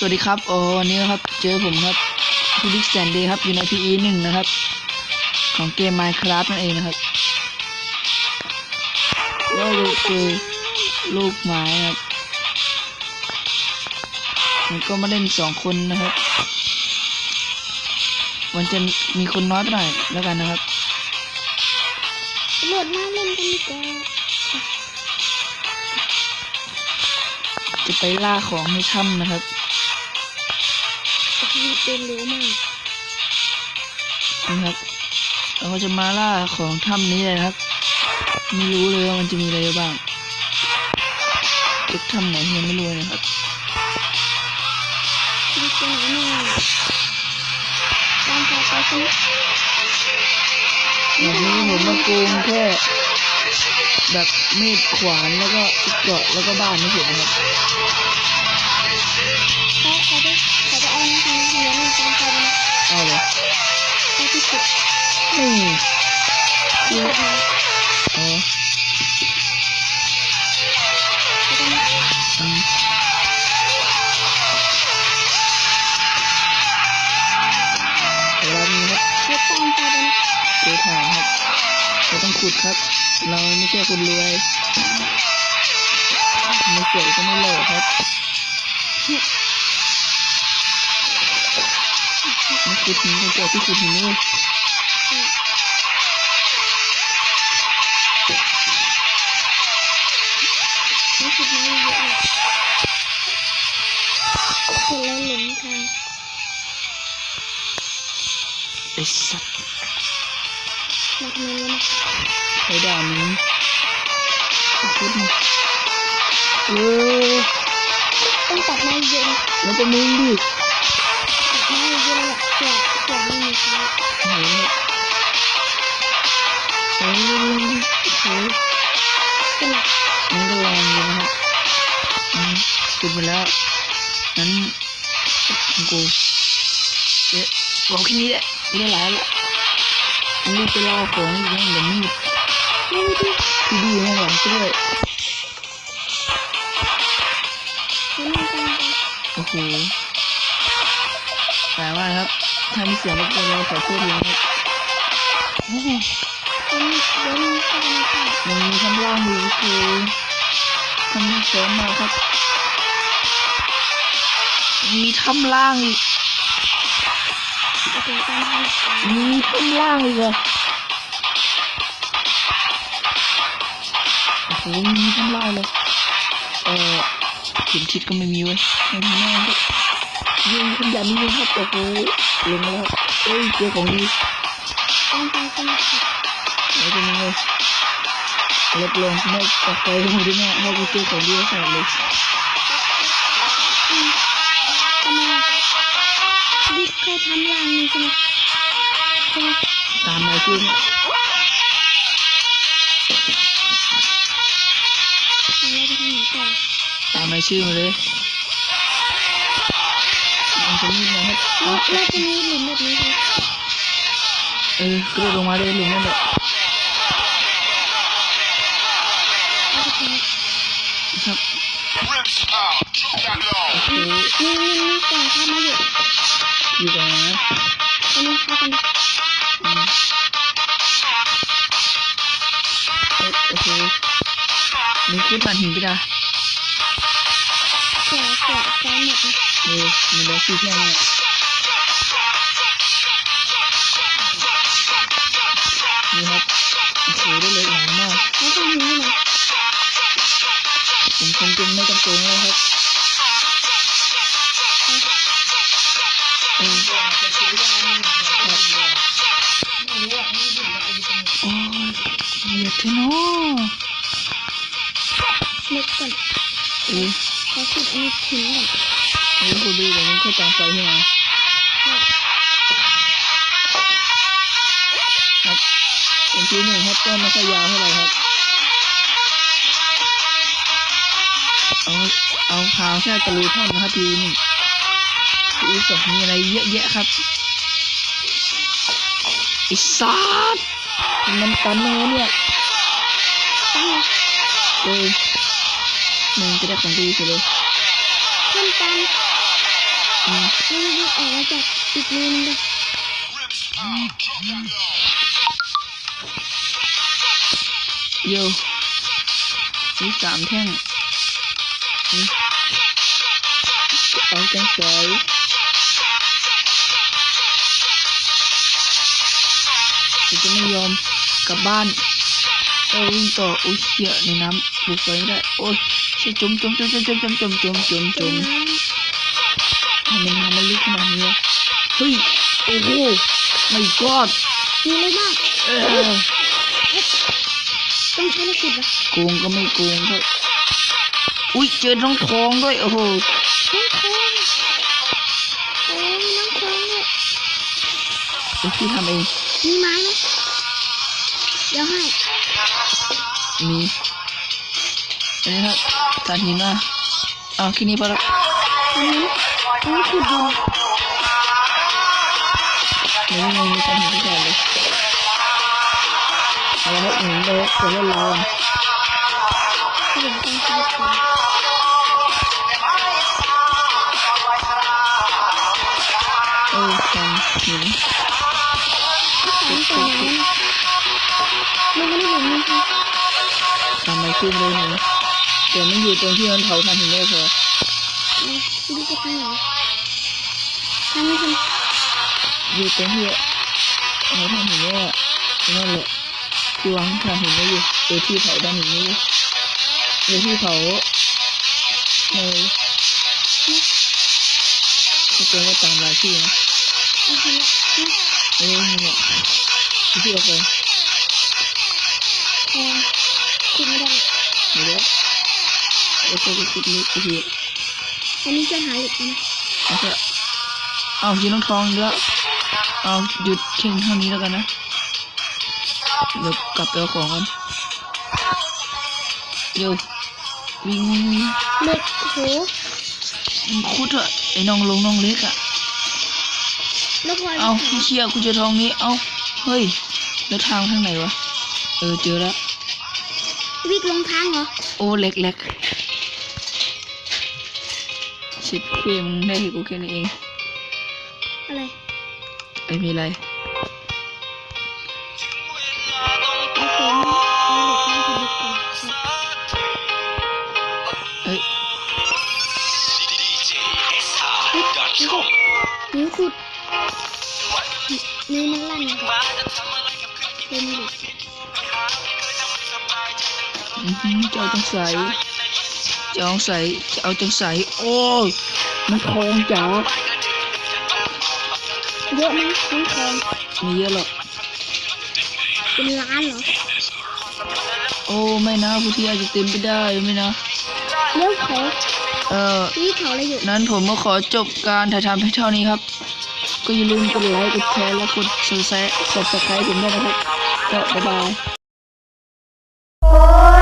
สวัสดีครับโอ้วันนี้ครับ เจอผมครับพี่บิ๊กแซนดย์ครับอยู่ใน PE หนึ่งนะครับ ของเกม Minecraft นั่นเองนะครับแล้วเราเจอลูกไม้ครับ มันก็มาเล่นสองคนนะครับ มันจะมีคนน้อยไปหน่อยแล้วกันนะครับโหลดมาเล่นกันดีกว่าจะไปล่าของในถ้ำนะครับ โอ้โหเดินเร็วมากนะครับ เราก็จะมาล่าของถ้ำนี้เลยนะครับ ไม่รู้เลยว่ามันจะมีอะไรบ้างเก็บถ้ำไหนยังไม่รู้เลยนะครับชีวิตเป็นไหนหน่อยตามพาไปสิวันนี้ผมมาโกงแค่แบบมีดขวานแล้วก็เกราะแล้วก็บ้านนี่เฉยนะครับ นี่ที่สุดนะอ๋อไปกันนะอืมเวลานี้ครับเดี๋ยวตามไปนะเจอทาครับเราต้องขุดครับ เราไม่ใช่คนรวย ไม่สวยก็ไม่หล่อครับ ไม่ขุดหินก็เจอที่ขุดหินนี่รู้ กน้อยเยอะเลยเห็นแล้วหลงทางไอ้สัตว์มาทำไมวะนะไอ้ด่ามึงขุดนี่เออต้องตัดไม้เยอะนแล้วก็มึงดิตัดไม้เยอะเลยเผื่อเผื่อไม่มีใครเห็นไหมเฮ้ยเฮ้ยเป็นหลัก นี่ก็แรงอยู่นะครับอืมขุดไปแล้ว นั้นกูเอ๊ะบอกแค่นี้แหละเรียกหลายละอันนี้ไปรอของอีกแล้วเดี๋ยวมีดไม่ดีดีให้หลังช่วยโอ้โหแต่ว่าครับถ้ามีเสียงรบกวนเราขอโทษเลยครับ โอ้โหเดี๋ยวนี้เดี๋ยวนี้เข้าไปในป่ายังมีข้างล่างอยู่ก็คือทำเสริมมาครับ มีถ้ำล่างอีกมีข้างล่างอีกเหรอโอ้โหมีข้างล่างเลยเออเข็มทิศก็ไม่มีเว้ยไม่มีแน่ครับยิงขึ้นยันยิงครับโอ้โหลงแล้วเอ้ยเจอของดีตามไปสนุกค่ะ แล้วเป็นยังไงลดลงไม่ตกใจลงด้วยแม่เพราะกูเจอของดีขนาดเลยอืมทำไมบิ๊กเคยทำรางนี้ใช่ไหมใช่ไหมตามมาขึ้นแล้วไปทางไหนต่อตามมาชื่อมาเลยมันจะมีนะครับแล้วแล้วจะมีหลุมแบบนี้ไหมเออกระโดดลงมาเลยหลุมนั่นแหละ แล้วจะทำ ครับ Rips out. Drop that low. โอ้โห นี่นี่นี่กล่องข้ามาอยู่อยู่ตรงนั้นตอนนี้เข้ากันอืมเอ้ยโอ้โหมึงขึ้นผ่านหินไปได้เผื่อเผื่อซ้ายหมดเออมันแล้วคือแค่นี้นี่ครับโอ้โหได้เลยหลังมากแล้วตรงนี้นะ ผมคงจะไม่จำเป็นแล้วครับออโอ้ยเหยียดเทนอเล็กก่อนเออเขาคิดอันนี้ทิ้งก่อนเออคุณดูเดี๋ยวมันค่อยตามไฟใช่ไหมครับเป็นทีหนึ่งครับต้นม่ค่อยยาวเท่าไหร่ เอาเอาพาวแค่ตะลุยท่อนนะครับทีหนึ่งทีสองมีอะไรเยอะแยะครับไอ้สัสมันตันเลยเนี่ยตั้งเลยเออมึงจะได้ของดีสุดเลยขึ้นตันเอืมแล้วมันก็ออกมาจากอีกรูนึงเลยโยนี่สามแท่ง นี่เอาจังสวยกูจะไม่ยอมกลับบ้านเออวิ่งต่อโอ้ยเชี่ยในน้ำบุกไปไม่ได้โอ้ยเชี่ย อุ้ยเจอน้องทองด้วยโอ้โหน้องทองโอ้ยน้องทองเนี่ยเดี๋ยพี่ทำเองมีไม้ไหมเดี๋ยวให้มีอันนี้ครับตาดหินมาเอาแค่นี่พอแล้วอันี้อันนี้คือดวงนี่ยวยังมีตาดหินที่แก่เลยเราไม่เห็นเลยเกิดเรื่องเราอะ อนเออทางหินถ้าสามตัวแล้วนะมันไม่ได้เหมือนมีค่ะทำไปขึ้นเลยหนูแต่ไม่อยู่ตรงที่มันเผาทานหินได้พอดูจะทางไหนทางนี้ใช่ไหมอยู่ตรงที่เราทานหินได้นั่นแหละที่วางทานหินได้อยู่เออที่เผาทานหินได้อยู่เออที่เผาในเขาเจอว่าตามรายชื่อนะ โอเคนะเออนี่แหละที่ออกไปทองขุดไม่ได้หรอกเดี๋ยวแล้วก็จะคิดลึกไปทีอันนี้จะหาเหล็กนะแล้วก็เอายีน้องทองแล้วเอาหยุดเข่งเท่านี้แล้วกันนะเดี๋ยวกลับไปเอาของกันเดี๋ยววิ่งเล็กโอ้โหคุดเถอะไอ้น้องลงน้องเล็กอะ แล้วพอเอาเชี่ยกูเจอทองนี้ เอาเฮ้ย แล้วทางทางไหนวะ เออเจอแล้ววิกลงทางเหรอ โอ้เล็กเล็กชิดเคมงได้ให้กูแค่นี้เอง อะไร ไม่มีอะไร นื้อมันลั่นค่ะเป็นเหล็กอือหือเจ้าจังใสเจ้าจังใสเจ้าจังใสโอ้ยมันทองจ๋าเยอะไหมน้องทองไม่เยอะหรอกเป็นล้านเหรอ โอ้ไม่นะผู้ที่อาจจะเต็มไปได้ไม่นะเลี้ยวเขาเออที่เขาอะไรอยู่นั้นผมก็ขอจบการถ่ายทำเพียงเท่านี้ครับ ก็อย่าลืมกดไลค์ กดแชร์ และกดซับสไครต์ผมด้วยนะครับ ก็บ๊ายบาย